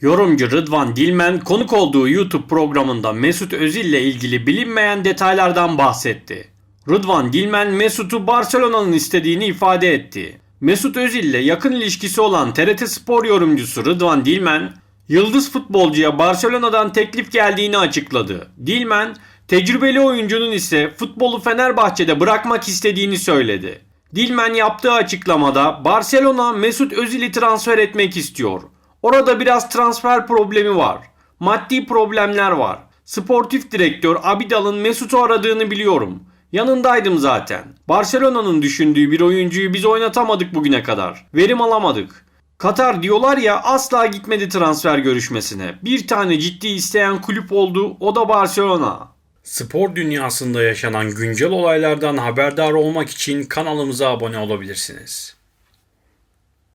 Yorumcu Rıdvan Dilmen konuk olduğu YouTube programında Mesut Özil ile ilgili bilinmeyen detaylardan bahsetti. Rıdvan Dilmen Mesut'u Barcelona'nın istediğini ifade etti. Mesut Özil ile yakın ilişkisi olan TRT Spor yorumcusu Rıdvan Dilmen, yıldız futbolcuya Barcelona'dan teklif geldiğini açıkladı. Dilmen, tecrübeli oyuncunun ise futbolu Fenerbahçe'de bırakmak istediğini söyledi. Dilmen yaptığı açıklamada Barcelona Mesut Özil'i transfer etmek istiyor. Orada biraz transfer problemi var. Maddi problemler var. Sportif direktör Abidal'ın Mesut'u aradığını biliyorum. Yanındaydım zaten. Barcelona'nın düşündüğü bir oyuncuyu biz oynatamadık bugüne kadar. Verim alamadık. Katar diyorlar ya asla gitmedi transfer görüşmesine. Bir tane ciddi isteyen kulüp oldu o da Barcelona. Spor dünyasında yaşanan güncel olaylardan haberdar olmak için kanalımıza abone olabilirsiniz.